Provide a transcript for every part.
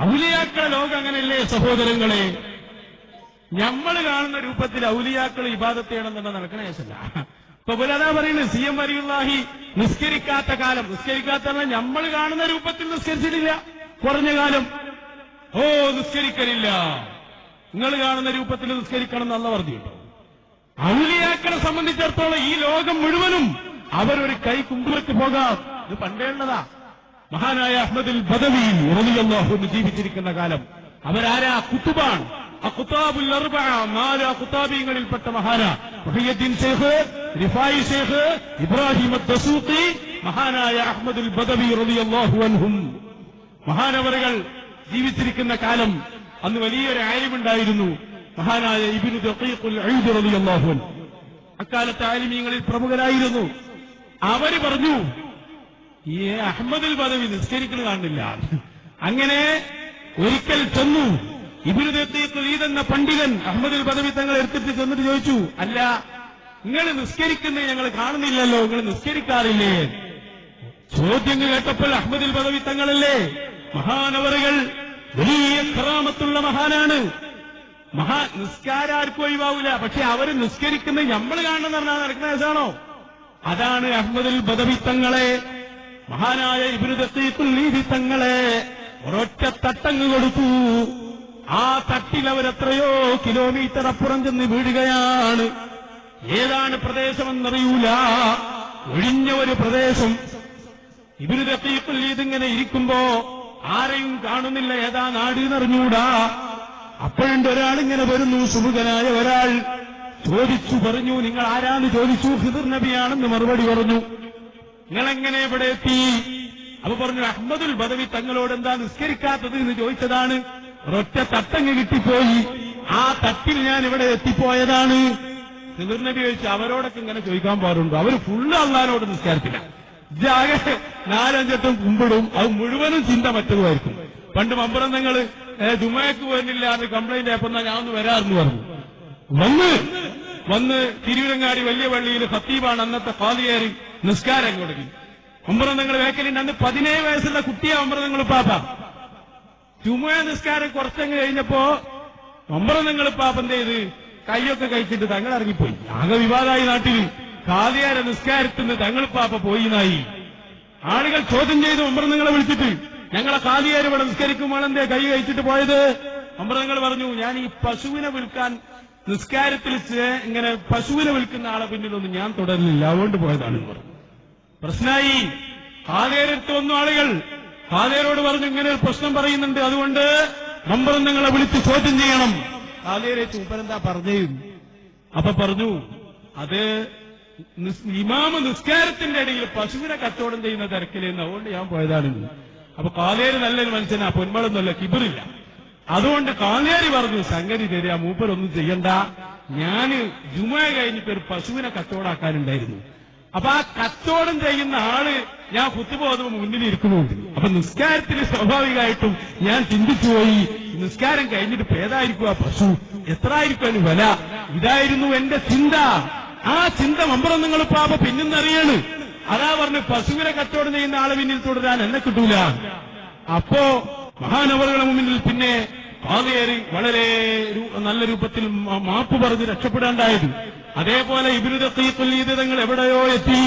ഔലിയാക്കളെ ലോകം അങ്ങനെയല്ലേ സഹോദരങ്ങളെ? നമ്മൾ കാണുന്ന രൂപത്തിൽ ഔലിയാക്കൾ ഇബാദത്ത് ചെയ്യണമെന്നുള്ള നടക്കണ കേസല്ല. ഇപ്പൊ പുലതാ പറയുന്നത് സി എം വരിയുള്ളാഹി നിസ്കരിക്കാത്ത കാലം. നിസ്കരിക്കാത്ത നമ്മൾ കാണുന്ന രൂപത്തിൽ നിസ്കരിച്ചിട്ടില്ല. കുറഞ്ഞ കാലം. ഓ നിസ്കരിക്കലില്ല. നിങ്ങൾ കാണുന്ന രൂപത്തിൽ നിസ്കരിക്കണം എന്നല്ല പറഞ്ഞിട്ടോ ഔലിയാക്കളെ സംബന്ധിച്ചിടത്തോളം ഈ ലോകം മുഴുവനും അവരൊരു കൈ കുമ്പുവെച്ച് പോകാം. ഇത് പണ്ടേ ഉള്ളതാ. മഹാനായ അഹമ്മദിൽ ബദവി റളിയല്ലാഹു ജീവിച്ചിരിക്കുന്ന കാലം. അവരാരാ? കുത്തുബാണ്. ആ കുത്താബുൽ അർബഅ നാല് ആ മഹാന. മഹാനീൻ ഷേഖ് റിഫായി ഷേഖ് ഇബ്രാഹിം ദസൂഖി മഹാനായ അഹമ്മദുൽ ബദവി റളിയല്ലാഹു അൻഹും. മഹാനവറുകൾ ജീവിച്ചിരിക്കുന്ന കാലം അന്ന് വലിയൊരു ആലിമുണ്ടായിരുന്നു. മഹാനായ ഇബിനു ദഖീഖുൽ ഐദ് റളിയല്ലാഹു അൻഹു. അക്കാലത്തെ ആലിമീങ്ങളിൽ പ്രമുഖരായിരുന്നു. അവർ പറഞ്ഞു ഈ അഹമ്മദിൽ പദവി നിസ്കരിക്കുന്നത് കാണില്ല. അങ്ങനെ ഒരിക്കൽ ചെന്നു. ഇബിനു ദഖീഖുൽ ഈദ് എന്ന പണ്ഡിതൻ അഹമ്മദിൽ പദവി തങ്ങൾ എടുത്തിട്ട് ചെന്നിട്ട് ചോദിച്ചു അല്ല നിങ്ങൾ നിസ്കരിക്കുന്നത് ഞങ്ങൾ കാണുന്നില്ലല്ലോ നിങ്ങൾ നിസ്കരിക്കാറില്ലേ? ചോദ്യം കേട്ടപ്പോൾ അഹമ്മദിൽ പദവി തങ്ങളല്ലേ? മഹാനവറുകൾ വലിയ കറാമത്തുള്ള മഹാനാണ്. മഹാ നിസ്കാരാർക്കും ഒഴിവാവൂല പക്ഷെ അവർ നിസ്കരിക്കുന്നത് നമ്മൾ കാണണമെന്ന് പറഞ്ഞാൽ നടക്കുന്ന രസമാണോ അതാണ് അഹമ്മദിൽ ബദവി തങ്ങളെ മഹാനായ ഇബിനുദീഖുൽ തങ്ങളെ ഒരൊറ്റ തട്ടങ്ങ് കൊടുത്തു. ആ തട്ടിൽ അവരെത്രയോ കിലോമീറ്റർ അപ്പുറം ചെന്ന് വീഴുകയാണ്. ഏതാണ് പ്രദേശമെന്നറിയൂല. ഒഴിഞ്ഞ ഒരു പ്രദേശം. ഇവർ ദത്തീഖുൽ ഇതിങ്ങനെ ഇരിക്കുമ്പോ ആരെയും കാണുന്നില്ല ഏതാ നാട് എന്നറിഞ്ഞൂടാ. അപ്പോഴുണ്ട് ഒരാളിങ്ങനെ വരുന്നു സുമുഖനായ ഒരാൾ. ചോദിച്ചു പറഞ്ഞു നിങ്ങൾ ആരാന്ന് ചോദിച്ചു? ഹിദർ നബിയാണെന്ന് മറുപടി പറഞ്ഞു. നിങ്ങളെങ്ങനെ ഇവിടെ എത്തി? അപ്പൊ പറഞ്ഞു അഹമ്മദുൽ ബദവി തങ്ങളോട് എന്താ നിസ്കരിക്കാത്തത് എന്ന് ചോദിച്ചതാണ്. ഒരൊറ്റ തട്ടങ്ങ് കിട്ടിപ്പോയി. ആ തട്ടിൽ ഞാൻ ഇവിടെ എത്തിപ്പോയതാണ്. ഹിദർ നബി ചോദിച്ചു അവരോടൊക്കെ ഇങ്ങനെ ചോദിക്കാൻ പാടുണ്ടോ? അവർ ഫുള്ള് അള്ളഹാനോട് നിസ്കാരത്തില്ല ജാകെ നാലഞ്ചെട്ടും കുമ്പിടും. അത് മുഴുവനും ചിന്ത മറ്റതുമായിരിക്കും. പണ്ട് മമ്പറം നിങ്ങൾ ജുമയ്ക്ക് വരുന്നില്ല എന്ന് കംപ്ലൈന്റ് ആയപ്പോ ഞാൻ ഒന്ന് വരാറെന്ന് പറഞ്ഞു. വന്ന് വന്ന് തിരുവിലങ്ങാടി വലിയ പള്ളിയിൽ സത്തീപാണ് അന്നത്തെ ഫാദിയേറി നിസ്കാരം കൊടുക്കി മമ്പറം വേക്കലിന്റെ അന്ന് പതിനേഴ് വയസ്സുള്ള കുട്ടിയാ മമ്പറം പാപ്പ. ചുമ നിസ്കാരം കുറച്ചങ്ങ് കഴിഞ്ഞപ്പോ മമ്പറം നിങ്ങൾ പാപ്പ എന്ത് ചെയ്ത്? കൈയൊക്കെ കഴിച്ചിട്ട് തങ്ങൾ ഇറങ്ങിപ്പോയി. ആകെ വിവാദമായി നാട്ടിൽ കാലിയാര നിസ്കാരത്തിന് തങ്ങൾ പാപ്പ പോയി നായി ആളുകൾ ചോദ്യം ചെയ്ത് മമ്പറം വിളിച്ചിട്ട്. ഞങ്ങളെ കാലിയാര് ഇവിടെ നിസ്കരിക്കുമ്പോൾ എന്തേ കൈ കഴിച്ചിട്ട് പോയത്? മമ്പറം പറഞ്ഞു ഞാൻ ഈ പശുവിനെ വിൽക്കാൻ നിസ്കാരത്തിൽ ഇങ്ങനെ പശുവിനെ വിൽക്കുന്ന ആളെ പിന്നിലൊന്നും ഞാൻ തുടരുന്നില്ല അതുകൊണ്ട് പോയതാണ് പറഞ്ഞു പ്രശ്നമായി ഹാദേരത്ത് വന്നു ആളുകൾ. ഹാലേരോട് പറഞ്ഞു ഇങ്ങനെ ഒരു പ്രശ്നം പറയുന്നുണ്ട്. അതുകൊണ്ട് നമ്പർ നിങ്ങളെ വിളിച്ച് ചോദ്യം ചെയ്യണം. ഹാലേരെ ചൂപ്പരെന്താ പറഞ്ഞു അപ്പൊ പറഞ്ഞു അത് ഇമാമ നിസ്കാരത്തിന്റെ ഇടയിൽ പശുവിനെ കച്ചവടം ചെയ്യുന്ന തിരക്കിലെന്ന്. അതുകൊണ്ട് ഞാൻ പോയതാണ്. അപ്പൊ കാലേര് നല്ലൊരു മനുഷ്യനാ പൊന്മളൊന്നുമല്ല കിബിറില്ല. അതുകൊണ്ട് കാലേരി പറഞ്ഞു സംഗതി തരിക മൂപ്പരൊന്നും ചെയ്യണ്ട. ഞാൻ ജുമ കഴിഞ്ഞിട്ട് ഒരു പശുവിനെ കച്ചവടാക്കാനുണ്ടായിരുന്നു. അപ്പൊ ആ കച്ചവടം ചെയ്യുന്ന ആൾ ഞാൻ കുത്തുപോകുമ്പോൾ മുന്നിൽ ഇരിക്കുന്നുണ്ട് അപ്പൊ നിസ്കാരത്തിന് സ്വാഭാവികമായിട്ടും ഞാൻ ചിന്തിച്ചു പോയി നിസ്കാരം കഴിഞ്ഞിട്ട് പേതായിരിക്കും ആ പശു? എത്ര ആയിരിക്കും അതിന് വില? ഇതായിരുന്നു എന്റെ ചിന്ത. ആ ചിന്ത മമ്പറം നിങ്ങൾ പാപ പിന്നെന്നറിയാണ് അതാ പറഞ്ഞ് പശുവിനെ കച്ചവടം ചെയ്യുന്ന ആളെ പിന്നിൽ തുടരാൻ എന്നെ കിട്ടൂല. അപ്പോ മഹാനവറുകളുടെ മുന്നിൽ പിന്നെ പാതയേറി വളരെ നല്ല രൂപത്തിൽ മാപ്പ് പറഞ്ഞ് രക്ഷപ്പെടേണ്ടായത്. അതേപോലെ ഇബിരുദ തങ്ങൾ എവിടെയോ എത്തി.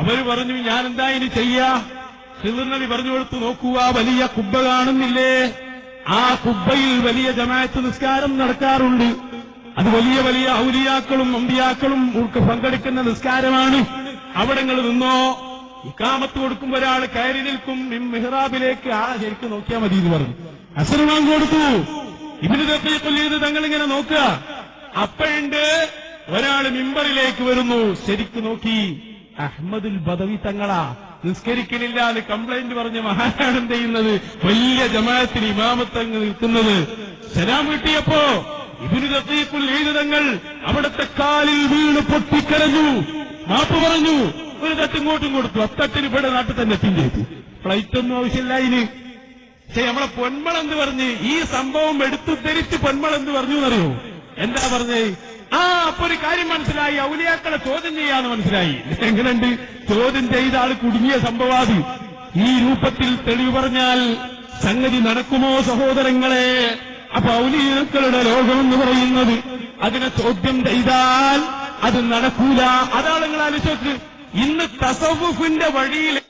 അവർ പറഞ്ഞു ഞാൻ എന്താ ഇനി ചെയ്യാ? നബി പറഞ്ഞു കൊടുത്തു നോക്കുക വലിയ കുബ്ബ കാണുന്നില്ലേ? ആ കുബ്ബയിൽ വലിയ ജമാഅത്ത് നിസ്കാരം നടക്കാറുണ്ട്. അത് വലിയ വലിയ ഔലിയാക്കളും അമ്പിയാക്കളും പങ്കെടുക്കുന്ന നിസ്കാരമാണ്. അവിടെ നിങ്ങൾ നിന്നോ? ഇക്കാമത്ത് കൊടുക്കുമ്പോൾ ഒരാൾ കയറി നിൽക്കും മെഹ്റാബിലേക്ക്. ആ ശരിക്കും നോക്കിയാൽ മതി എന്ന് പറഞ്ഞു. അസർമാൻ കൊടുത്തു. ഇബിന് തപ്പീഖുൽ തങ്ങൾ ഇങ്ങനെ നോക്കുക. അപ്പോഴുണ്ട് ഒരാൾ മിമ്പറിലേക്ക് വരുന്നു. ശരിക്കു നോക്കി. അഹമ്മദുൽ ബദവി തങ്ങളാ. നിസ്കരിക്കലില്ല എന്ന് കംപ്ലൈന്റ് പറഞ്ഞ മഹാനാണ് എന്ത് ചെയ്യുന്നത്? വലിയ ജമാഅത്തിന് ഇമാമത്തങ്ങ് നിൽക്കുന്നത്. സലാം കിട്ടിയപ്പോ ഇബിനു തത്തീഖുൽ തങ്ങൾ അവിടത്തെ കാലിൽ വീണ് പൊട്ടിക്കരഞ്ഞു. മാപ്പ് പറഞ്ഞു. ഒരു തട്ടിങ്ങോട്ടും കൊടുത്തു. അത്തട്ടിന് ഇവിടെ നാട്ടിൽ തന്നെ എത്തിയും ചെയ്തു ഫ്ലൈറ്റ് ഒന്നും ആവശ്യമില്ല ഇനി പക്ഷെ നമ്മളെ പൊന്മളെന്ന് പറഞ്ഞ്? ഈ സംഭവം എടുത്തുദ്ധരിച്ച് പൊന്മളെന്ന് പറഞ്ഞു എന്നറിയോ? എന്താ പറഞ്ഞേ? ആ അപ്പൊ ഒരു കാര്യം മനസ്സിലായി. ഔലിയാക്കളെ ചോദ്യം ചെയ്യാന്ന് മനസ്സിലായി. എങ്ങനെയുണ്ട്? ചോദ്യം ചെയ്ത ആൾ കുടുങ്ങിയ സംഭവാദി. ഈ രൂപത്തിൽ തെളിവ് പറഞ്ഞാൽ സംഗതി നടക്കുമോ സഹോദരങ്ങളെ? അപ്പൊ ഔലിയാക്കളുടെ ലോകമെന്ന് പറയുന്നത് അതിനെ ചോദ്യം ചെയ്താൽ അത് നടക്കൂല. അതാണ് ആലോചിച്ചു ഇന്ന് തസവുഫിന്റെ വഴിയിൽ